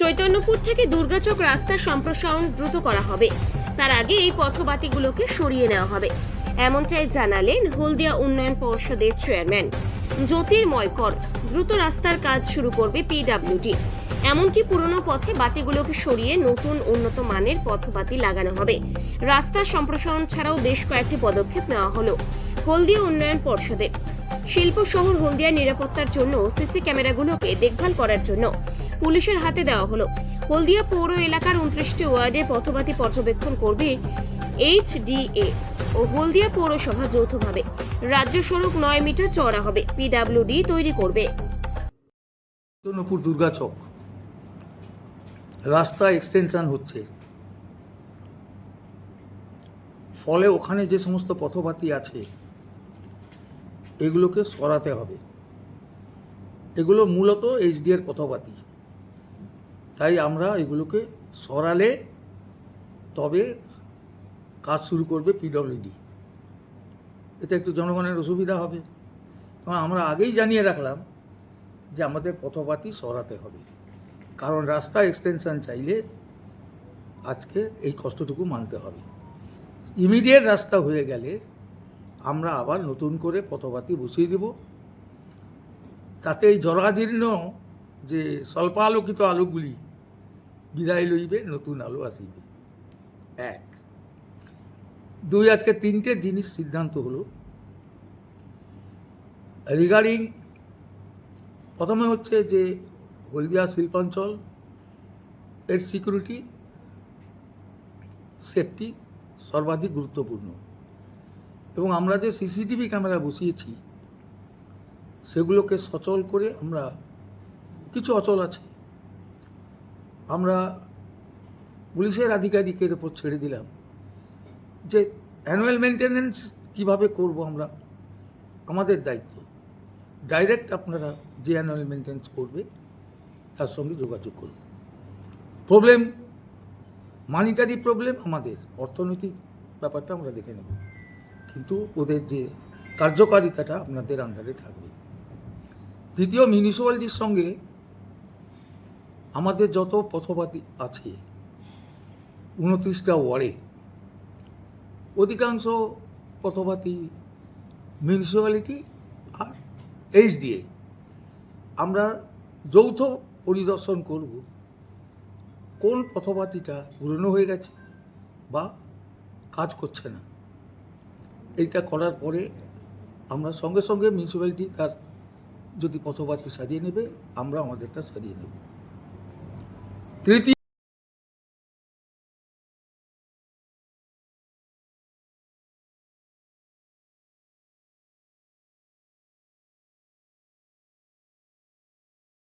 চৈতন্যপুর থেকে দুর্গাচক রাস্তার সম্প্রসারণ দ্রুত করা হবে। তার আগে এই পথবাতিগুলোকে সরিয়ে নেওয়া হবে। এমনটাই জানালেন হলদিয়া উন্নয়ন পর্ষদের চেয়ারম্যান। জ্যোতির্ময় কর, দ্রুত রাস্তার কাজ শুরু করবে পিডাব্লিউডি। এমনকি পুরনো পথে বাতিগুলোকে সরিয়ে নতুন উন্নত মানের পথবাতি লাগানো হবে। রাস্তার সম্প্রসারণ ছাড়াও বেশ কয়েকটি পদক্ষেপ নেওয়া হলো হলদিয়া উন্নয়ন পর্ষদের। শিল্প শহর হলদিয়ার নিরাপত্তার জন্য সিসি ক্যামেরাগুলোকে দেখভাল করার জন্য পুলিশের হাতে দেওয়া হলো। হলদিয়া পৌর এলাকার উনত্রিশটি ওয়ার্ডে পথবাতি পর্যবেক্ষণ করবে এইচডিএ ও হলদিয়া পৌরসভা যৌথভাবে। রাজ্য সড়ক নয় মিটার চওড়া হবে পিডাব্লিউডি তৈরি করবে। চৈতন্যপুর দুর্গাচক রাস্তা এক্সটেনশন হচ্ছে। ফলে ওখানে যে সমস্ত পথবাতি আছে, এগুলোকে সরাতে হবে। এগুলো মূলত এইচডি এর পথবাতি তাই আমরা এগুলোকে সরালে তবে কাজ শুরু করবে পিডব্লিউডি এতে একটু জনগণের অসুবিধা হবে। আমরা আগেই জানিয়ে রাখলাম যে আমাদের পথপাতি সরাতে হবে। কারণ রাস্তা এক্সটেনশন চাইলে আজকে এই কষ্টটুকু মানতে হবে। ইমিডিয়েট রাস্তা হয়ে গেলে আমরা আবার নতুন করে পথবাতি বসিয়ে দেব। তাতে এই জরাজীর্ণ যে স্বল্প আলোকিত আলোগুলি বিদায় লইবে, নতুন আলো আসিবে। এক। দুই, আজকে তিনটে জিনিস সিদ্ধান্ত হলো। রিগার্ডিং, প্রথমে হচ্ছে যে হলদিয়া শিল্পাঞ্চল, এর সিকিউরিটি, সেফটি সর্বাধিক গুরুত্বপূর্ণ। এবং আমরা যে সিসিটিভি ক্যামেরা বসিয়েছি, সেগুলোকে সচল করে আমরা, কিছু অচল আছে আমরা পুলিশের আধিকারিকের উপর ছেড়ে দিলাম যে অ্যানুয়াল মেনটেনেন্স কীভাবে করব আমরা, আমাদের দায়িত্ব। ডাইরেক্ট আপনারা যে অ্যানুয়াল মেনটেন্স করবে, তার সঙ্গে যোগাযোগ করুন। প্রবলেম মানিটারি প্রবলেম আমাদের, অর্থনৈতিক ব্যাপারটা আমরা দেখে নেব। কিন্তু ওদের যে কার্যকারিতাটা আপনাদের আন্ডারে থাকবে। দ্বিতীয় মিউনিসিপ্যালিটির সঙ্গে আমাদের যত পথপাতি আছে, উনত্রিশটা ওয়ার্ডে, অধিকাংশ পথপাতি মিউনিসিপ্যালিটি আর এইচডিএ আমরা যৌথ পরিদর্শন করব কোন পথপাতিটা পুরনো হয়ে গেছে বা কাজ করছে না। এইটা করার পরে আমরা সঙ্গে সঙ্গে মিউনিসিপ্যালিটি তার যদি পথপাতি সাজিয়ে নেবে, আমরা আমাদেরটা সাজিয়ে নেব। Triti.